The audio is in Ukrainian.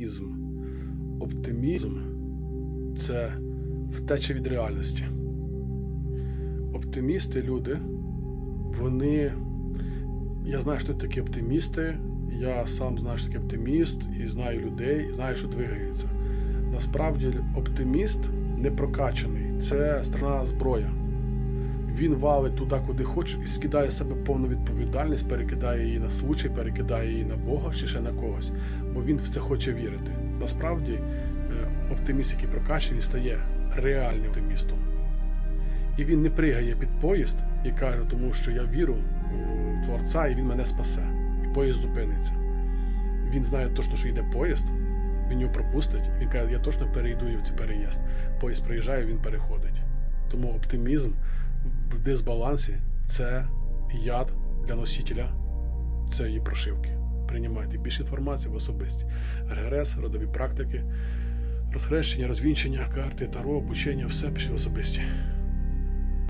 Оптимізм. Оптимізм це втеча від реальності. Оптимісти, люди, вони. Я знаю, що такі оптимісти. Я сам знаю, що таке оптиміст, і знаю людей, і знаю, що двигається. Насправді, оптиміст не прокачаний. Це страна зброя. Він валить туди, куди хоче, і скидає себе повну відповідальність, перекидає її на случай, перекидає її на Бога чи ще на когось, бо він в це хоче вірити. Насправді, е, оптиміст, який прокачаний, стає реальним оптимістом. І він не пригає під поїзд і каже, тому що я вірю у Творця, і він мене спасе. І поїзд зупиниться. Він знає точно, що йде поїзд, він його пропустить. Він каже, я точно перейду в цей переїзд. Поїзд приїжджає, він переходить. Тому оптимізм в дисбалансі це яд для носителя цієї прошивки. Приймайте більше інформації в особисті. РГРС, родові практики, розхрещення, розвінчення, карти, таро, обучення, все в особисті.